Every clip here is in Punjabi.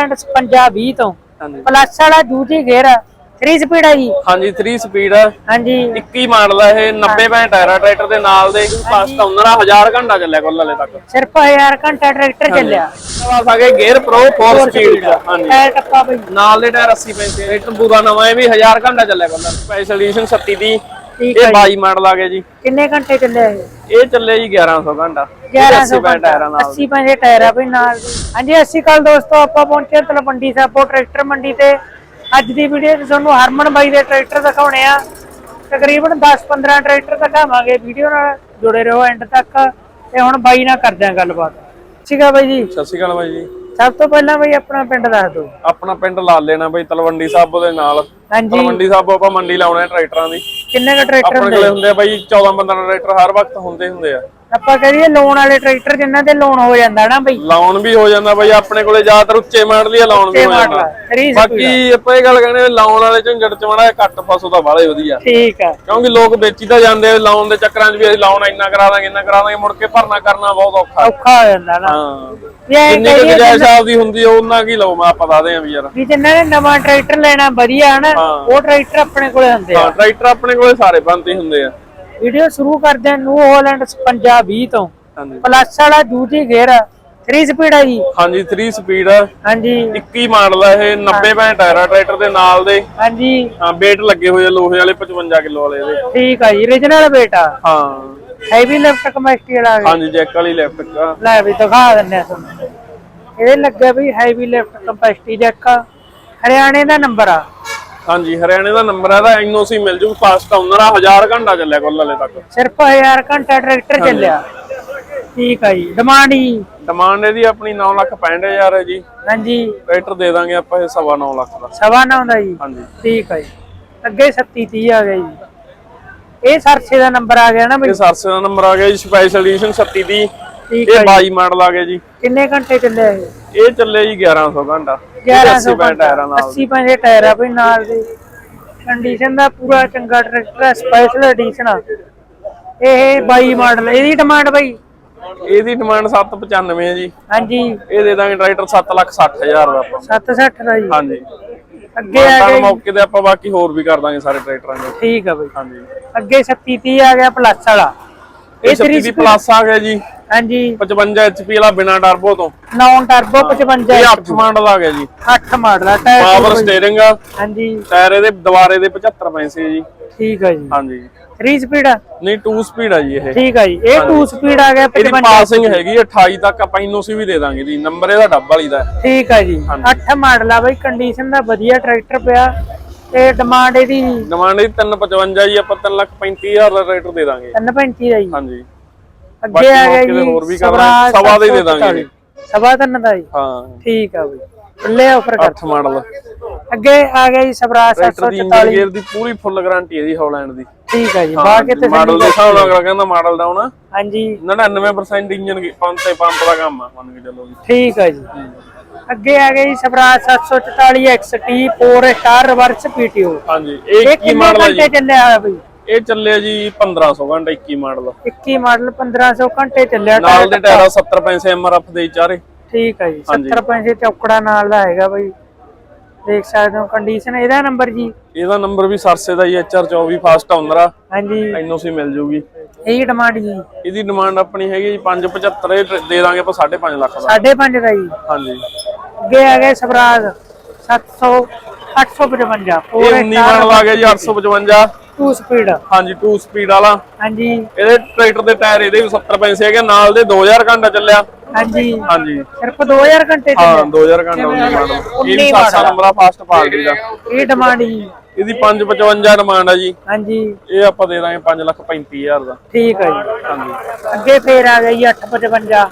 50 20 ਤੋਂ। ਹਾਂਜੀ। ਪਲੱਸ ਵਾਲਾ ਦੂਜੀ ਗੇਅਰ 3 ਸਪੀਡ ਆ ਜੀ। ਹਾਂਜੀ 3 ਸਪੀਡ ਆ। ਹਾਂਜੀ। 21 ਮਾਡਲ ਆ ਇਹ 90 ਪੈਂ ਟਾਇਰ ਟਰੈਕਟਰ ਦੇ ਨਾਲ ਦੇ ਫਸਟ ਆਉਂਦਾ 1000 ਘੰਟਾ ਚੱਲਿਆ ਕੁੱਲ ਹਲੇ ਤੱਕ। ਸਿਰਫ 1000 ਘੰਟਾ ਟਰੈਕਟਰ ਚੱਲਿਆ। ਆ ਗਏ ਗੇਅਰ ਪ੍ਰੋ 4 ਸਪੀਡ ਦਾ। ਹਾਂਜੀ। ਟਾਇਰ ਟੱਪਾ ਬਈ। ਨਾਲ ਦੇ ਟਾਇਰ 80 ਪੈਂਦੇ ਇਹ ਟੰਬੂਰਾ ਨਵਾਂ ਇਹ ਵੀ 1000 ਘੰਟਾ ਚੱਲਿਆ ਕੁੱਲ। ਸਪੈਸ਼ਲ ਐਡੀਸ਼ਨ 36 ਦੀ ਠੀਕ ਇਹ ਹੈ 22 ਮਾਡਲ ਆ ਗਿਆ ਜੀ। ਕਿੰਨੇ ਘੰਟੇ ਚੱਲਿਆ ਇਹ? ਇਹ ਚੱਲੇ ਜੀ 1100 ਘੰਟਾ। 1100 ਪੈਂ ਟਾਇਰਾਂ ਨਾਲ 80 ਪੰਜੇ ਟਾਇਰ ਆ ਬਈ ਨਾਲ ਦੇ। ਹਾਂਜੀ ਅਸੀਂ ਕੱਲ ਦੋਸਤੋ ਆਪਾਂ ਪਹੁੰਚੇ ਤਲਵੰਡੀ ਸਾਬੋ ਟਰੈਕਟਰ ਮੰਡੀ ਤੇ। ਅੱਜ ਦੀ ਵੀਡੀਓ 'ਚ ਤੁਹਾਨੂੰ ਹਰਮਨ ਬਾਈ ਦੇ ਟਰੈਕਟਰ ਦਿਖਾਉਣੇ ਆ। ਤਕਰੀਬਨ 10-15 ਟਰੈਕਟਰ ਦਿਖਾਵਾਂਗੇ ਵੀਡੀਓ ਨਾਲ। ਜੁੜੇ ਰਹੋ ਐਂਡ ਤੱਕ ਤੇ ਹੁਣ ਬਾਈ ਨਾਲ ਕਰਦੇ ਆ ਗੱਲਬਾਤ। ਠੀਕ ਆ ਬਾਈ ਜੀ? ਸਤਿ ਸ਼੍ਰੀ ਅਕਾਲ ਬਾਈ ਜੀ। ਸਭ ਤੋਂ ਪਹਿਲਾਂ ਬਾਈ ਆਪਣਾ ਪਿੰਡ ਦੱਸ ਦਿਓ। ਆਪਣਾ ਪਿੰਡ ਲਾ ਲੈਣਾ ਬਾਈ ਤਲਵੰਡੀ ਸਾਬੋ ਦੇ ਨਾਲ। ਹਾਂਜੀ। ਤਲਵੰਡੀ ਸਾਬੋ ਆਪਾਂ ਮੰਡੀ ਲਾਉਣੇ ਟਰੈਕਟਰਾਂ ਦੀ। ਕਿੰਨੇ ਕ ਟਰੈਕਟਰ ਆਪਣੇ ਕੋਲੇ ਹੁੰਦੇ ਆ ਬਾਈ 14 15 ਟਰੈਕਟਰ ਹਰ ਵਕਤ ਹੁੰਦੇ ਹੁੰਦੇ ਆ। ਆਪਾਂ ਕਰੀਏ ਲੋਨ ਵਾਲੇ ਟਰੈਕਟਰ ਜਿਨ੍ਹਾਂ ਤੇ ਲੋਨ ਹੋ ਜਾਂਦਾ ਨਾ ਬਈ। ਲਾਉਣ ਵੀ ਹੋ ਜਾਂਦਾ ਬਾਈ ਆਪਣੇ ਕੋਲੇ ਜ਼ਿਆਦਾਤਰ ਉੱਚੇ ਮਾਡਲ ਹੀ ਲਾਉਣ ਵੀ ਹੋ ਜਾਂਦਾ। ਬਾਕੀ ਆਪਾਂ ਇਹ ਗੱਲ ਕਹਿੰਦੇ ਲਾਉਣ ਵਾਲੇ ਝੰਜਟ ਚ ਮਾੜਾ ਘੱਟ ਫਸੋ ਤਾਂ ਬਾਲੇ ਵਧੀਆ। ਠੀਕ ਆ। ਕਿਉਂਕਿ ਲੋਕ ਵੇਚੀ ਤਾਂ ਜਾਂਦੇ ਆ ਲਾਉਣ ਦੇ ਚੱਕਰਾਂ 'ਚ ਵੀ ਅਸੀਂ ਲਾਉਣ ਇੰਨਾ ਕਰਾ ਦਾਂਗੇ ਇੰਨਾ ਕਰਾ ਦਾਂਗੇ ਮੁੜ ਕੇ ਭਰਨਾ ਕਰਨਾ ਬਹੁਤ ਔਖਾ। ਔਖਾ ਹੋ ਜਾਂਦਾ ਨਾ। ਹਾਂ। ਜਿੰਨੀ ਕੁ ਕਹੀਏ ਗੁੰਜਾਇਸ਼ ਆਪਦੀ ਹੁੰਦੀ ਆ ਉਹਨਾਂ ਕੀ ਲਓ ਮੈਂ ਆਪਾਂ ਦੱਸਦੇ ਆ ਵੀ ਯਾਰ। ਵੀ ਜਿਨ੍ਹਾਂ ਨੇ ਨਵਾਂ ਟਰੈਕਟਰ ਲੈਣਾ ਵਧੀਆ ਹੈ ਨਾ ਹਾਂ। ਉਹ ਟਰੈਕਟਰ ਆਪਣੇ ਕੋਲੇ ਹੁੰਦੇ ਆ। ਹਾਂ ਟਰੈਕਟਰ ਆਪਣੇ ਕੋਲੇ ਸਾਰੇ ਬੰਦੇ ਹੁੰਦੇ ਆ। ਵੀਡੀਓ ਸ਼ੁਰੂ ਕਰਦੇ ਆ ਨਿਊ ਹਾਲੈਂਡ 50 20 ਤੋਂ। ਹਾਂਜੀ। ਪਲੱਸ ਵਾਲਾ ਦੂਜੀ ਗੇਅਰ 3 ਸਪੀਡ ਆ ਜੀ। ਹਾਂਜੀ 3 ਸਪੀਡ ਆ। ਹਾਂਜੀ। 21 ਮਾਡਲ ਆ ਇਹ 90 ਪੈਂ ਟਾਇਰ ਆ ਟਰੈਕਟਰ ਦੇ ਨਾਲ ਦੇ। ਹਾਂਜੀ। ਹਾਂ ਵੇਟ ਲੱਗੇ ਹੋਏ ਆ ਲੋਹੇ ਵਾਲੇ 55 ਕਿਲੋ ਵਾਲੇ ਇਹਦੇ ਠੀਕ ਆ ਜੀ origignal ਬੇਟਾ ਹਾਂ। ਹੈਵੀ ਲਿਫਟ ਕਮੈਸਟੀ ਵਾਲਾ ਆ। ਹਾਂਜੀ ਜੈਕ ਵਾਲੀ ਲੈਫਟ ਲੈ ਵੀ ਦਿਖਾ ਦਿੰਦੇ ਆ ਤੁਹਾਨੂੰ। ਇਹਦੇ ਲੱਗੇ ਵੀ ਹੈਵੀ ਲਿਫਟ ਕਪੈਸਿਟੀ ਜੈਕ ਹਰਿਆਣੇ ਦਾ ਨੰਬਰ ਆ। ਹਾਂਜੀ ਹਰਿਆਣੇ ਦਾ ਨੰਬਰ ਹੈ ਦਾ ਐਨਓਸੀ ਮਿਲ ਜੂ ਫਾਸਟ ਆਉਂਦਾ 1000 ਘੰਟਾ ਚੱਲਿਆ ਕੁੱਲ ਹਲੇ ਤੱਕ। ਸਿਰਫ 1000 ਘੰਟਾ ਟਰੈਕਟਰ ਚੱਲਿਆ। ਠੀਕ ਆ ਜੀ ਡਿਮਾਂਡ ਜੀ ਡਿਮਾਂਡ ਇਹਦੀ ਆਪਣੀ 9 ਲੱਖ 65000 ਹੈ ਜੀ। ਹਾਂਜੀ। ਟਰੈਕਟਰ ਦੇ ਦਾਂਗੇ ਆਪਾਂ ਇਹ ਸਵਾ 9 ਲੱਖ ਦਾ। ਸਵਾ ਨੌ ਦਾ ਜੀ। ਹਾਂਜੀ। ਠੀਕ ਆ ਜੀ। ਅੱਗੇ 37 30 ਆ ਗਿਆ ਜੀ। ਇਹ ਸਰਸੇ ਦਾ ਨੰਬਰ ਆ ਗਿਆ ਨਾ ਬਈ। ਇਹ ਸਰਸੇ ਦਾ ਨੰਬਰ ਆ ਗਿਆ ਜੀ ਸਪੈਸ਼ਲ ਐਡੀਸ਼ਨ 36 ਦੀ ਠੀਕ ਇਹ ਆ 22 ਮਾਡਲ ਆ ਗਿਆ ਜੀ। ਕਿੰਨੇ ਘੰਟੇ ਚੱਲਿਆ ਇਹ? ਇਹ ਚੱਲੇ ਜੀ 1100 ਘੰਟਾ। 1100 ਪੈਂ ਟਾਇਰਾਂ ਨਾਲ 80 ਪੰਜੇ ਟਾਇਰ ਆ ਬਈ ਨਾਲ ਦੇ। ਕੰਡੀਸ਼ਨ ਦਾ ਪੂਰਾ ਚੰਗਾ ਟਰੈਕਟਰ ਹੈ ਸਪੈਸ਼ਲ ਐਡੀਸ਼ਨ ਆ। ਇਹ 22 ਮਾਡਲ ਇਹਦੀ ਡਿਮਾਂਡ ਬਈ? ਇਹਦੀ ਡਿਮਾਂਡ 795 ਹੈ ਜੀ। ਹਾਂਜੀ। ਇਹ ਦੇ ਦਾਂਗੇ ਟਰੈਕਟਰ 7 ਲੱਖ 60000 ਦਾ ਆਪਾਂ। 760 ਦਾ ਜੀ। ਹਾਂਜੀ। ਅੱਗੇ ਆ ਜੀ। ਮੌਕੇ ਤੇ ਆਪਾਂ ਬਾਕੀ ਹੋਰ ਵੀ ਕਰ ਦਾਂਗੇ ਸਾਰੇ ਟਰੈਕਟਰਾਂ ਦੇ। ਠੀਕ ਆ ਬਈ। ਹਾਂਜੀ। ਅੱਗੇ 37 30 ਆ ਗਿਆ ਪਲੱਸ ਵਾਲਾ। ਇਹ ਇਹ 3 36 ਪਲੱਸ ਆ ਗਿਆ ਜੀ। ਹਾਂਜੀ। 55 HP ਵਾਲਾ ਬਿਨਾ ਟਰਬੋ ਤੋਂ। ਨੌਨ ਟਰਬੋ 55 ਇਹ 8 ਮਾਡਲ ਆ ਗਿਆ ਜੀ। 8 ਮਾਡਲ ਆ ਟਾਇਰ ਪਾਵਰ ਸਟੀਅਰਿੰਗ ਆ। ਹਾਂਜੀ। ਟਾਇਰ ਇਹਦੇ ਦੁਬਾਰੇ ਦੇ 75 ਪੈਸੇ ਜੀ। ਠੀਕ ਆ ਜੀ। ਹਾਂਜੀ। 3 ਸਪੀਡ ਆ? ਨਹੀਂ 2 ਸਪੀਡ ਆ ਜੀ ਇਹ। ਠੀਕ ਆ ਜੀ। ਇਹ 2 ਸਪੀਡ ਆ ਗਿਆ ਇਹਦੀ 55 ਪਾਸਿੰਗ ਹੈਗੀ ਆ 28 ਤੱਕ ਆਪਾਂ ਇਨੋਸੀ ਵੀ ਦੇ ਦਾਂਗੇ ਜੀ। ਨੰਬਰ ਇਹਦਾ ਡੱਬ ਵਾਲੀ ਦਾ। ਠੀਕ ਆ ਜੀ। 8 ਮਾਡਲ ਆ ਬਈ ਕੰਡੀਸ਼ਨ ਦਾ ਵਧੀਆ ਟਰੈਕਟਰ ਪਿਆ। ਤੇ ਡਿਮਾਂਡ ਇਹਦੀ ਡਿਮਾਂਡ ਇਹਦੀ 355 ਜੀ ਆਪਾਂ 3 ਲੱਖ 35000 ਦਾ ਰੇਟਰ ਦੇ ਦਾਂਗੇ। 335 ਦਾ ਜੀ। ਹਾਂਜੀ। ਅੱਗੇ ਆ ਗਿਆ ਜੀ ਹੋਰ ਵੀ ਸਵਾ ਦਾ ਹੀ ਦੇ ਦਾਂਗੇ 744 ਸਵਾ ਤਿੰਨ ਦਾ ਜੀ। ਹਾਂ। ਠੀਕ ਆ ਬਈ। ਖੁੱਲੇ ਆਫਰ ਕਰ। 8 ਮਾਡਲ ਅੱਗੇ ਆ ਗਿਆ ਜੀ ਸਵਰਾਜ ਟਰੈਕਟਰ ਦੀ ਇੰਜਨ 744 ਗੇਅਰ ਦੀ ਪੂਰੀ ਫੁੱਲ ਗਾਰੰਟੀ ਹੈ ਜੀ ਹੌਲੈਂਡ ਦੀ। ਠੀਕ ਆ ਜੀ। ਬਾਹਰ ਕਿਤੇ ਮਾਡਲ ਦੇ ਹਿਸਾਬ ਨਾਲ ਅਗਲਾ ਕਹਿੰਦਾ ਮਾਡਲ ਦਾ ਹੋਣਾ। ਹਾਂਜੀ। 99% ਇੰਜਨ ਪੰਪ ਤੇ ਪੰਪ ਦਾ ਕੰਮ ਆ ਮੰਨ ਕੇ ਚੱਲੋ ਜੀ। ਠੀਕ ਆ ਜੀ। ਅੱਗੇ ਆ ਜੀ Swaraj 744 XT 4 star reverse PTO ਹਾਂਜੀ ਇਹ ਇਹ 21 ਕਿੰਨੇ ਮਾਡਲ ਹੈ ਜੀ। ਚੱਲਿਆ ਹੋਇਆ ਬਈ? ਇਹ ਚੱਲਿਆ ਜੀ 1500 ਘੰਟਾ 21 ਮਾਡਲ। 21 ਮਾਡਲ 1500 ਘੰਟੇ ਚੱਲਿਆ। ਨਾਲ ਦੇ ਟਾਇਰ 70 ਪੈਸੇ ਐਮਆਰਐਫ ਦੇ ਚਾਰੇ। ਠੀਕ ਹੈ ਜੀ 70 ਪੈਸੇ ਚੌਕੜਾ ਨਾਲ ਦਾ ਹੈਗਾ ਬਈ। ਦੇਖ ਸਕਦੇ ਹੋ ਕੰਡੀਸ਼ਨ ਇਹਦਾ ਨੰਬਰ ਜੀ? ਇਹਦਾ ਨੰਬਰ ਵੀ ਸਰਸੇ ਦਾ ਹੀ HR24 ਫਾਸਟ ਆਉਂਦਰ ਆ। ਹਾਂਜੀ। ਐਨਓਸੀ ਮਿਲ ਜੂਗੀ। ਇਹੀ ਡਿਮਾਂਡ ਜੀ। ਇਹਦੀ ਡਿਮਾਂਡ ਆਪਣੀ ਹੈਗੀ ਜੀ 575 ਇਹ ਦੇ ਦਾਂਗੇ ਆਪਾਂ 5.5 ਲੱਖ ਦਾ। 5.5 ਦਾ ਜੀ। ਹਾਂਜੀ। ਅੱਗੇ ਆ ਗਏ ਸਵਰਾਜ 700 855 ਇਹ ਪੂਰੇ 19 ਮਾਡਲ ਆ ਗਿਆ ਜੀ 855 2 ਸਪੀਡ ਹਾਂਜੀ 2 ਸਪੀਡ ਵਾਲਾ। ਹਾਂਜੀ। ਇਹਦੇ ਟਰੈਕਟਰ ਦੇ ਟਾਇਰ ਇਹਦੇ ਵੀ 70 ਪੈਸੇ ਹੈਗੇ ਨਾਲ ਦੇ 2000 ਘੰਟਾ ਚੱਲਿਆ। ਹਾਂਜੀ। ਹਾਂਜੀ। ਸਿਰਫ 2000 ਘੰਟੇ ਹਾਂ ਚੱਲਿਆ 2000 ਘੰਟਾ 19 ਮਾਡਲ ਇਹ ਵੀ 19 700 ਨੰਬਰ ਆ ਫਾਸਟ ਪਾਲਟੀ ਦਾ ਇਹ ਡਿਮਾਂਡ ਜੀ ਇਹਦੀ 555 ਡਿਮਾਂਡ ਆ ਜੀ। ਹਾਂਜੀ। ਇਹ ਆਪਾਂ ਦੇ ਦਾਂਗੇ 5 ਲੱਖ 35000 ਦਾ। ਠੀਕ ਹੈ ਜੀ। ਹਾਂਜੀ। ਅੱਗੇ ਫੇਰ ਆ ਗਿਆ ਜੀ 855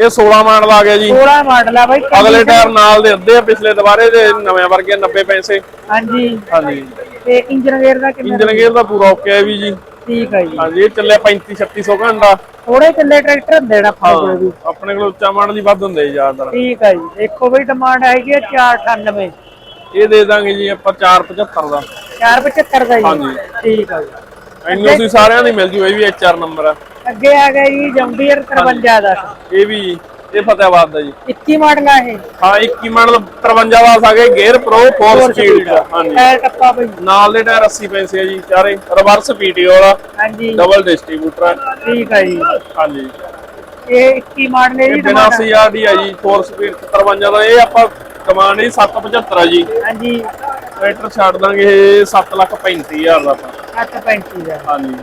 ਇਹ 16 ਮਾਡਲ ਆ ਗਿਆ ਜੀ। 16 ਮਾਡਲ ਆ ਬਾਈ ਅਗਲੇ ਟਾਇਰ ਨਾਲ ਦੇ ਅੱਧੇ ਆ ਪਿਛਲੇ ਦੁਬਾਰੇ ਦੇ ਨਵੇਂ ਵਰਗੇ 90 ਪੈਸੇ। ਹਾਂਜੀ। ਹਾਂਜੀ। ਤੇ ਇੰਜਨ ਗੇਅਰ ਦਾ ਕਿੰਨਾ ਇੰਜਨ ਗੇਅਰ ਦਾ ਪੂਰਾ ਓਕੇ ਹੈ ਵੀ ਜੀ। ਠੀਕ ਹੈ ਜੀ। ਹਾਂਜੀ ਇਹ ਚੱਲਿਆ 35 3600 ਘੰਟਾ। ਥੋੜੇ ਚੱਲੇ ਟਰੈਕਟਰ ਹੁੰਦੇ ਨੇ ਆਪਣੇ ਕੋਲ ਵੀ। ਆਪਣੇ ਕੋਲ ਉੱਚਾ ਮਾਡਲ ਹੀ ਵੱਧ ਹੁੰਦੇ ਜ਼ਿਆਦਾਤਰ। ਠੀਕ ਹੈ ਜੀ। ਦੇਖੋ ਬਈ ਡਿਮਾਂਡ ਹੈਗੀ ਹੈ 498 ਇਹ ਦੇ ਦਾਂਗੇ ਜੀ ਆਪਾਂ 475 ਦਾ। 475 ਦਾ ਜੀ। ਹਾਂਜੀ। ਠੀਕ ਹੈ ਜੀ। ਐਨਓ ਸਾਰਿਆਂ ਦੀ ਮਿਲ ਜੂ ਇਹ ਵੀ ਐਚਆਰ ਨੰਬਰ ਆ। ਅੱਗੇ ਆ ਗਿਆ ਜੀ ਜੰਬੀਅਰ 53 ਦਾ। ਇਹ ਵੀ ਇਹ ਫਤਿਆਬਾਦ ਦਾ ਜੀ। 21 ਮਾਡਲ ਆ ਇਹ। ਹਾਂ 21 ਮਾਡਲ 53 ਵਾਸ ਆ ਗਏ ਗੇਅਰ ਪ੍ਰੋ 4 ਸਪੀਡ ਦਾ। ਹਾਂਜੀ। ਟਾਇਰ ਟੱਪਾ ਬਈ। ਨਾਲ ਦੇ ਟਾਇਰ 80 ਪੈਸੇ ਆ ਜੀ ਚਾਰੇ। ਰਿਵਰਸ ਪੀਟੀਓ ਦਾ ਹਾਂਜੀ। ਡਬਲ ਡਿਸਟ੍ਰੀਬਿਊਟਰ ਆ। ਠੀਕ ਹੈ ਜੀ। ਹਾਂਜੀ। ਇਹ 21 ਮਾਡਲ ਬਿਨਾ ਡਿਮਾਂਡ ਸੀਆਰ ਦੀ ਆ ਜੀ 4 ਸਪੀਡ 53 ਦਾ। ਇਹ ਆਪਾਂ ਕਮਾਂਡ ਜੀ 775 ਆ ਜੀ। ਹਾਂਜੀ। ਟਰੈਕਟਰ ਛੱਡ ਦਾਂਗੇ ਇਹ 7 ਲੱਖ 35000 ਦਾ ਆਪਾਂ। 735 ਦਾ ਹਾਂਜੀ।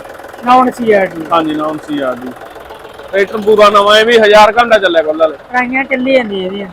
ਨੌਨ ਸੀਆਰਡੀ ਹਾਂਜੀ ਨਾਮ ਸੀਆਰ ਦੀ ਟਰੈਕਟਰ ਪੂਰਾ ਨਵਾਂ ਇਹ ਵੀ 1000 ਘੰਟਾ ਚੱਲਿਆ ਕੋਲ ਵਾਲੇ ਟਰਾਈਆਂ ਚੱਲੀ ਜਾਂਦੀਆਂ ਇਹਦੀਆਂ।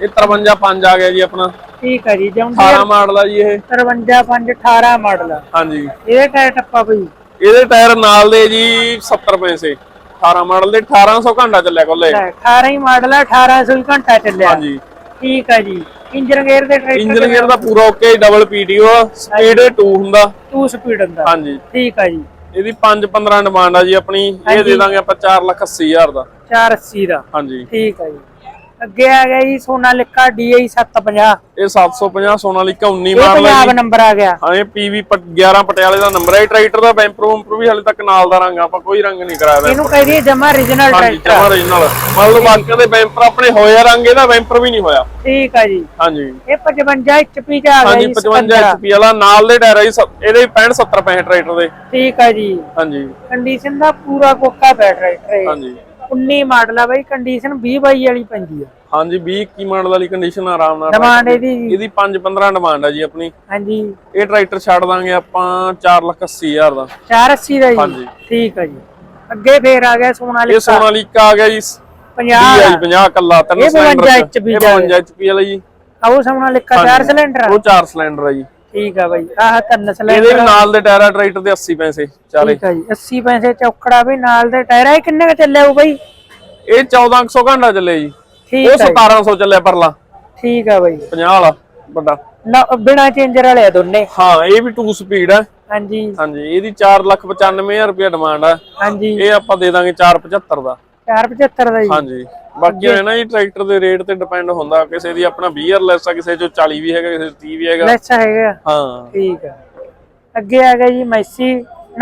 ਇਹ 53 5 ਆ ਗਿਆ ਜੀ ਆਪਣਾ। ਠੀਕ ਹੈ ਜੀ ਜੌਨ 18 ਮਾਡਲ ਆ ਜੀ ਇਹ। 53 5 18 ਮਾਡਲ ਆ। ਹਾਂਜੀ। ਇਹਦੇ ਟਾਇਰ ਟੱਪਾ ਬਈ ਇਹਦੇ ਟਾਇਰ ਨਾਲ ਦੇ ਜੀ 70 ਪੈਸੇ। 18 ਮਾਡਲ ਦੇ 1800 ਘੰਟਾ ਚੱਲਿਆ ਕੋਲੇ ਲੈ, 18 ਹੀ ਮਾਡਲ ਆ 1800 ਹੀ ਘੰਟਾ ਚੱਲਿਆ। ਹਾਂਜੀ। ਠੀਕ ਹੈ ਜੀ। ਇੰਜਨ ਗੇਅਰ ਦੇ ਟਰੈਕਟਰ ਇੰਜਨ ਗੇਅਰ ਦਾ ਪੂਰਾ ਓਕੇ ਡਬਲ ਪੀਟੀਓ ਸਪੀਡ 2 ਹੁੰਦਾ। 2 ਸਪੀਡ ਹੁੰਦਾ। ਹਾਂਜੀ। ਠੀਕ ਹੈ ਜੀ। ਇਹਦੀ 5 15 ਡਿਮਾਂਡ ਆ ਜੀ ਆਪਣੀ। ਇਹ ਦੇ ਦਾਂਗੇ ਆਪਾਂ 4 ਲੱਖ 80 ਹਜ਼ਾਰ ਦਾ। 480 ਦਾ। ਹਾਂਜੀ। ਠੀਕ ਹੈ ਜੀ। ਅੱਗੇ ਆ ਗਿਆ ਜੀ ਸੋਨਾਲਿਕਾ DI 750 ਇਹ 750 ਸੋਨਾਲੀਕਾ 19 ਇਹ ਮਾਡਲ ਹੈ ਪੰਜਾਬ ਜੀ ਨੰਬਰ ਆ ਗਿਆ। ਹਾਂ ਇਹ PV 11 ਪਟਿਆਲੇ ਦਾ ਨੰਬਰ ਹੈ ਇਹ ਟਰੈਕਟਰ ਦਾ ਬੈਂਪਰ ਵੰਪਰ ਵੀ ਹਲੇ ਤੱਕ ਨਾਲ ਦਾ ਰੰਗ ਆ, ਆਪਾਂ ਕੋਈ ਰੰਗ ਨਹੀਂ ਕਰਾਇਆ। ਇਹਨੂੰ ਕਹਿੰਦੀ ਜਮਾ ਹਾਂਜੀ ਟਰੈਕਟਰ ਜਮਾ original ਮੰਨ ਲਓ ਬਾਕੀ ਦੇ ਬੈਂਪਰ ਆਪਣੇ ਹੋਏ ਆ ਰੰਗ ਇਹਦਾ ਬੈਂਪਰ ਵੀ ਨਹੀਂ ਹੋਇਆ। ਠੀਕ ਹੈ ਜੀ। ਹਾਂਜੀ। ਇਹ 55 HP ਚ ਆ ਗਿਆ ਹਾਂਜੀ ਜੀ 55 HP ਵਾਲਾ ਨਾਲ ਦੇ ਟਾਇਰ ਆ ਜੀ ਸ- ਇਹਦੇ 65 70 ਪੈਸੇ ਟਰੈਕਟਰ ਦੇ। ਠੀਕ ਹੈ ਜੀ। ਹਾਂਜੀ। ਕੰਡੀਸ਼ਨ ਦਾ ਪੂਰਾ ਕੋਕਾ ਟਰੈਕਟਰ ਇਹ ਹਾਂਜੀ। 19 ਮਾਡਲ ਆ ਬਈ ਕੰਡੀਸ਼ਨ 20 ਬਾਈ ਵਾਲੀ ਪੈਂਦੀ ਆ। ਹਾਂਜੀ 20 21 ਮਾਡਲ ਵਾਲੀ ਕੰਡੀਸ਼ਨ ਆਰਾਮ ਨਾਲ ਡਿਮਾਂਡ ਇਹਦੀ? ਇਹਦੀ 5 15 ਡਿਮਾਂਡ ਆ ਜੀ ਆਪਣੀ। ਹਾਂਜੀ। ਇਹ ਟਰੈਕਟਰ ਛੱਡ ਦਾਂਗੇ ਆਪਾਂ 4 ਲੱਖ 80 ਹਜ਼ਾਰ ਦਾ। 480 ਦਾ ਜੀ? ਹਾਂਜੀ। ਠੀਕ ਹੈ ਜੀ। ਅੱਗੇ ਫੇਰ ਆ ਗਿਆ ਇਹ ਸੋਨਾਲਿਕਾ ਸੋਨਾਲੀਕਾ ਆ ਗਿਆ ਜੀ 50 DI 50 ਕੱਲਾ ਤਿੰਨ ਇਹ 52 ਸਿਲੰਡਰ ਇਹ ਦਾ 52 HP ਵਾਲਾ ਜੀ ਆਓ ਸੋਨਾਲਿਕਾ 4 ਸਿਲੰਡਰ ਉਹ 4 ਸਿਲੰਡਰ ਆ ਜੀ। ਠੀਕ ਆ ਬਈ। ਆਹ ਤਿੰਨ ਇਹਦੇ ਸਿਲੰਡਰ ਵੀ ਨਾਲ ਦੇ ਟਾਇਰ ਟਰੈਕਟਰ ਦੇ 80 ਪੈਸੇ ਚਾਰੇ ਠੀਕ ਆ ਜੀ 80 ਪੈਸੇ ਚੌਕੜਾ ਵੀ ਨਾਲ ਦੇ ਟਾਇਰ ਇਹ ਕਿੰਨੇ ਕ ਚੱਲਿਆ ਉਹ ਬਈ? ਇਹ 1400 ਘੰਟਾ ਚੱਲੇ ਜੀ। ਉਹ ਆ ਜੀ, 1700 ਚੱਲਿਆ ਪਰਲਾ। ਠੀਕ ਆ ਬਈ। 50 ਵਾਲਾ ਵੱਡਾ। ਨਾ ਬਿਨਾ ਚੇਂਜਰ ਵਾਲੇ ਆ ਦੋਨੇ। ਹਾਂ ਇਹ ਵੀ 2 ਸਪੀਡ ਆ। ਹਾਂਜੀ। ਹਾਂਜੀ ਇਹਦੀ 495000 ਰੁਪਏ ਡਿਮਾਂਡ ਆ। ਹਾਂਜੀ। ਇਹ ਆਪਾਂ ਦੇ ਦਾਂਗੇ 475 ਦਾ। 475 ਦਾ ਜੀ। ਹਾਂਜੀ। ਬਾਕੀ ਹੈ ਨਾ ਜੀ ਟਰੈਕਟਰ ਦੇ ਰੇਟ ਤੇ ਡਿਪੈਂਡ ਹੁੰਦਾ ਕਿਸੇ ਦੀ ਆਪਣਾ 20 ਲੈਸ ਆ ਕਿਸੇ ਚੋਂ 40 ਵੀ ਹੈਗਾ ਕਿਸੇ ਚ 30 ਵੀ ਹੈਗਾ। ਲੈਸ ਹੈਗਾ ਹਾਂ। ਠੀਕ ਹੈ ਅੱਗੇ ਆ ਗਿਆ ਜੀ ਮੈਸੀ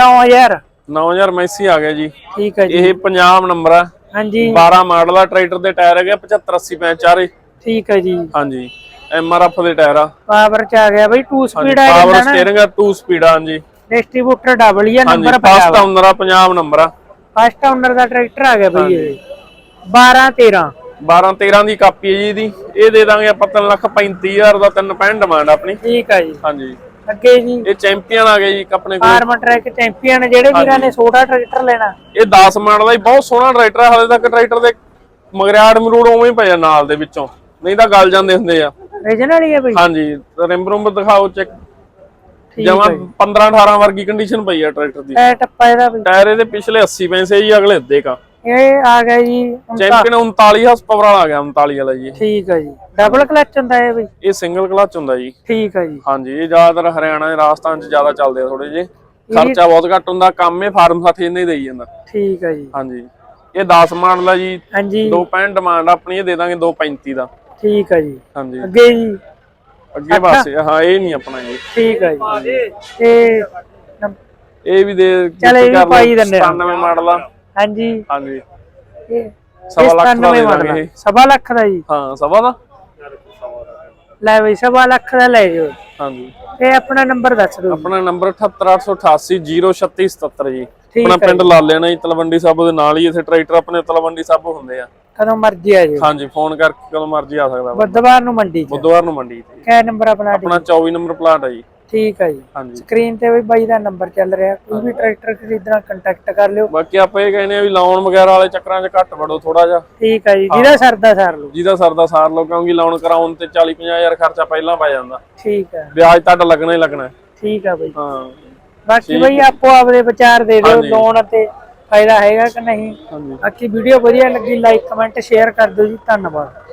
9000 9000 ਮੈਸੀ ਆ ਗਿਆ ਜੀ। ਠੀਕ ਹੈ ਜੀ। ਇਹ ਪੰਜਾਬ ਨੰਬਰ ਆ। ਹਾਂਜੀ। 12 ਮਾਡਲ ਆ ਟਰੈਕਟਰ ਦੇ ਟਾਇਰ ਹੈਗੇ 75 80 ਪੈਂਚ ਚਾਰੇ। ਠੀਕ ਹੈ ਜੀ। ਹਾਂਜੀ। ਐਮਆਰਐਫ ਦੇ ਟਾਇਰ ਆ। ਪਾਵਰ ਚ ਆ ਗਿਆ ਬਈ 2 ਸਪੀਡ ਆ ਪਾਵਰ ਜਾਂਦਾ ਨਾ। ਸਟੀਅਰਿੰਗ ਆ 2 ਸਪੀਡ ਆ ਹਾਂਜੀ। ਡਿਸਟ੍ਰੀਬਿਊਟਰ ਡਬਲ ਹੀ ਆ ਨੰਬਰ ਫਸਟ ਓਨਰ ਆ। ਪੰਜਾਬ ਨੰਬਰ ਆ। ਫਸਟ ਓਨਰ ਦਾ ਟਰੈਕਟਰ ਆ ਗਿਆ ਬਈ ਇਹ। 12 13 12 13 ਦੀ ਕਾਪੀ ਹੈ ਜੀ ਇਹਦੀ। ਇਹ ਦੇ ਦਾਂਗੇ ਆਪਾਂ 3 ਲੱਖ 35000 ਦਾ 3 ਪੈਣ ਡਿਮਾਂਡ ਆਪਣੀ। ਠੀਕ ਹੈ ਜੀ। ਹਾਂਜੀ। ਅੱਗੇ ਜੀ। ਇਹ ਚੈਂਪੀਅਨ ਆ ਗਿਆ ਜੀ ਆਪਣੇ ਕੋਲ। ਫਾਰਮ ਟਰੈਕ ਚੈਂਪੀਅਨ ਜਿਹੜੇ ਵੀਰਾਂ ਨੇ ਛੋਟਾ ਟਰੈਕਟਰ ਲੈਣਾ। ਇਹ 10 ਮਾਡਲ ਦਾ ਹੀ ਬਹੁਤ ਸੋਹਣਾ ਟਰੈਕਟਰ ਹੈ ਹਾਲੇ ਤੱਕ ਟਰੈਕਟਰ ਦੇ ਮਗਰਿਆੜ ਮਰੂੜ ਉਵੇਂ ਹੀ ਪਏ ਆ ਨਾਲ ਦੇ ਵਿੱਚੋਂ। ਨਹੀਂ ਤਾਂ ਗਲ ਜਾਂਦੇ ਹੁੰਦੇ ਆ। ਰੀਜਨਲ ਹੀ ਹੈ ਬਈ। ਹਾਂਜੀ। ਰੂਮ ਦਿਖਾਓ ਚੈੱਕ ਜਮਾ ਹੈ 15 18 ਵਰਗੀ ਕੰਡੀਸ਼ਨ ਪਈ ਆ ਟਰੈਕਟਰ ਦੀ। ਇਹ ਟੱਪਾ ਇਹਦਾ ਬਈ। ਟਾਇਰ ਇਹਦੇ ਪਿਛਲੇ 80 ਪੈਸੇ ਜੀ ਅਗਲੇ ਅੱਧੇ ਕਾ। ਇਹ ਆ ਗਿਆ ਜੀ ਹੁਣ ਤਾਂ- ਚੈਂਪੀਅਨ 39 ਹਸ ਪਾਵਰ ਵਾਲਾ ਆ ਗਿਆ 39 ਵਾਲਾ ਜੀ। ਇਹ। ਠੀਕ ਹੈ ਜੀ। ਡਬਲ ਕਲਚ ਹੁੰਦਾ ਇਹ ਬਈ ਇਹ ਸਿੰਗਲ ਕਲਚ ਹੁੰਦਾ ਜੀ। ਠੀਕ ਹੈ ਜੀ। ਹਾਂਜੀ ਇਹ ਜ਼ਿਆਦਾਤਰ ਹਰਿਆਣਾ ਤੇ ਰਾਜਸਥਾਨ ਚ ਜ਼ਿਆਦਾ ਚੱਲਦੇ ਆ ਥੋੜੇ ਜਿਹੇ। ਖਰਚਾ ਬਹੁਤ ਘੱਟ ਹੁੰਦਾ ਕੰਮ ਇਹ ਫਾਰਮ ਸਾਥੀ ਇੰਨੇ ਹੀ ਦੇਈ ਜਾਂਦਾ। ਠੀਕ ਹੈ ਜੀ। ਹਾਂਜੀ। ਇਹ 10 ਮਾਡਲ ਆ ਜੀ। ਹਾਂਜੀ। 2.5 ਡਿਮਾਂਡ ਆਪਣੀ ਇਹ ਦੇ ਦਾਂਗੇ 2.35 ਦਾ। ਠੀਕ ਹੈ ਜੀ। ਹਾਂਜੀ। ਅੱਗੇ ਜੀ। ਅੱਗੇ ਪਾਸੇ ਹਾਂ ਇਹ ਨਹੀਂ ਆਪਣਾ ਜੀ। ਠੀਕ ਹੈ ਜੀ। ਤੇ ਨੰਬ- ਇਹ ਵੀ ਦੇ ਚੱਲ ਇਹ ਵੀ ਕਰ ਲਓ, ਪਾਈ ਦਿੰਦੇ ਆ। 97 ਮਾਡਲ ਆ। ਹਾਂਜੀ। ਹਾਂਜੀ। ਇਹ ਸਵਾ ਲੱਖ ਦਾ 97 ਦੇ ਦਾਂਗੇ ਆ। ਇਹ ਸਵਾ ਲੱਖ ਦਾ ਜੀ। ਹਾਂ ਸਵਾ ਦਾ? ਲੈ ਬਈ ਸਵਾ ਲੱਖ ਦਾ ਲੈ ਜਾਓ। ਹਾਂਜੀ। ਤੇ ਆਪਣਾ ਨੰਬਰ ਦੱਸ ਦਿਓ ਆਪਣਾ ਨੰਬਰ 78888 ਜੀ। ਆਪਣਾ ਪਿੰਡ ਲਾ ਲੈਣਾ ਜੀ ਤਲਵੰਡੀ ਸਾਬੋ ਦੇ ਨਾਲ ਹੀ ਇੱਥੇ ਟਰੈਕਟਰ ਆਪਣੇ ਤਲਵੰਡੀ ਸਾਬੋ ਹੁੰਦੇ ਆ। ਕਦੋਂ ਮਰਜ਼ੀ ਆ ਜਾਓ ਹਾਂਜੀ ਫੋਨ ਕਰਕੇ ਕਦੋਂ ਮਰਜ਼ੀ ਆ ਸਕਦਾ। ਬੁੱਧਵਾਰ ਨੂੰ ਮੰਡੀ ਚ। ਬੁੱਧਵਾਰ ਨੂੰ ਮੰਡੀ ਤੇ ਕਿਆ ਨੰਬਰ ਆਪਣਾ ਆਪਣਾ 24 ਨੰਬਰ ਪਲਾਟ ਹੈ ਜੀ। ਠੀਕ ਹੈ ਜੀ। ਹਾਂਜੀ। ਸਕਰੀਨ ਤੇ ਵੀ ਬਾਈ ਦਾ ਨੰਬਰ ਚੱਲ ਰਿਹਾ। ਕੋਈ ਵੀ ਟਰੈਕਟਰ ਖਰੀਦਣਾ ਕੰਟੈਕਟ ਕਰ ਲਿਓ। ਬਾਕੀ ਆਪਾਂ ਇਹ ਕਹਿੰਦੇ ਆ ਵੀ ਲਾਉਣ ਵਗੈਰਾ ਵਾਲੇ ਚੱਕਰਾਂ 'ਚ ਘੱਟ ਵੜੋ ਥੋੜਾ ਜਿਹਾ। ਠੀਕ ਹੈ ਜੀ। ਜਿਹਦਾ ਸਰਦਾ ਸਰ ਲਓ। ਜਿਹਦਾ ਸਰਦਾ ਸਾਰ ਲਓ ਕਿਉਂਕਿ ਲਾਉਣ ਕਰਾਉਣ ਤੇ 40 ਹਜ਼ਾਰ ਖਰਚਾ ਪਹਿਲਾਂ ਪੈ ਜਾਂਦਾ। ਠੀਕ ਹੈ ਵਿਆਜ ਤੁਹਾਡਾ ਲੱਗਣਾ ਹੀ ਲੱਗਣਾ। ਠੀਕ ਹੈ ਬਈ। ਹਾਂ। ਬਾਕੀ ਬਈ ਆਪੋ ਆਪਦੇ ਵਿਚਾਰ ਦੇ ਦਿਓ। ਲੋਨ ਤੇ ਫਾਇਦਾ ਹੈਗਾ ਕਿ ਨਹੀਂ। ਹਾਂਜੀ। ਬਾਕੀ ਵੀਡੀਓ ਵਧੀਆ ਲੱਗੀ ਲਾਈਕ ਕਮੈਂਟ ਸ਼ੇਅਰ ਕਰ ਦਿਓ ਜੀ। ਧੰਨਵਾਦ।